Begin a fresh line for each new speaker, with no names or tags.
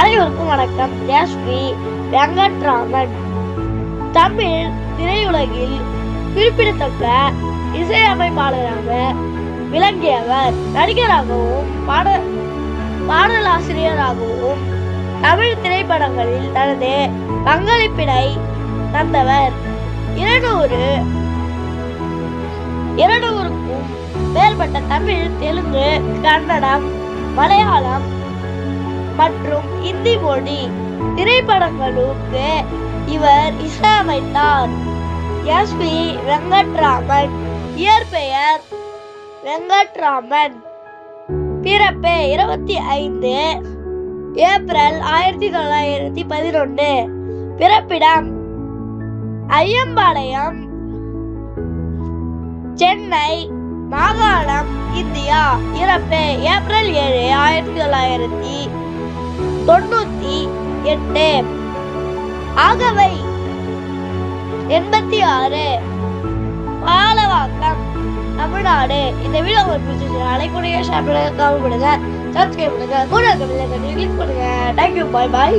அனைவருக்கும் வணக்கம். எஸ்பி வெங்கட்ராமன் தமிழ் திரையுலகில் குறிப்பிடத்தக்க இசையமைப்பாளராக விளங்கியவர் நடிகராகவும் பாட பாடலாசிரியராகவும் தமிழ் திரைப்படங்களில் தனது பங்களிப்பினை தந்தவர். இருநூறு இருநூறுக்கும் மேற்பட்ட தமிழ் தெலுங்கு கன்னடம் மலையாளம் மற்றும் இந்தி மொழி திரைப்படங்களுக்கு இவர் இசையமைத்தார். எஸ் பி வெங்கட்ராமன் இயற்பெயர் வெங்கட்ராமன். பிறப்பு இருபத்தி ஐந்து ஏப்ரல் ஆயிரத்தி தொள்ளாயிரத்தி பதினொன்று. பிறப்பிடம் ஐயம்பாளையம் சென்னை மாகாணம் இந்தியா. இறப்பு ஏப்ரல் ஏழு ஆயிரத்தி தொள்ளாயிரத்தி தொண்ணூத்தி எட்டு. ஆகவை எண்பத்தி ஆறு. பாலவாக்கம் தமிழ்நாடு. இந்த வீடியோ உங்களுக்கு பிடிச்சிருந்தா லைக் பண்ணுங்க ஷேர் பண்ணுங்க கமெண்ட் பண்ணுங்க சப்ஸ்கிரைப் பண்ணுங்க. கூட இருக்க பெல் ஐகானை கிளிக் பண்ணுங்க. தேங்க்யூ பாய் பாய்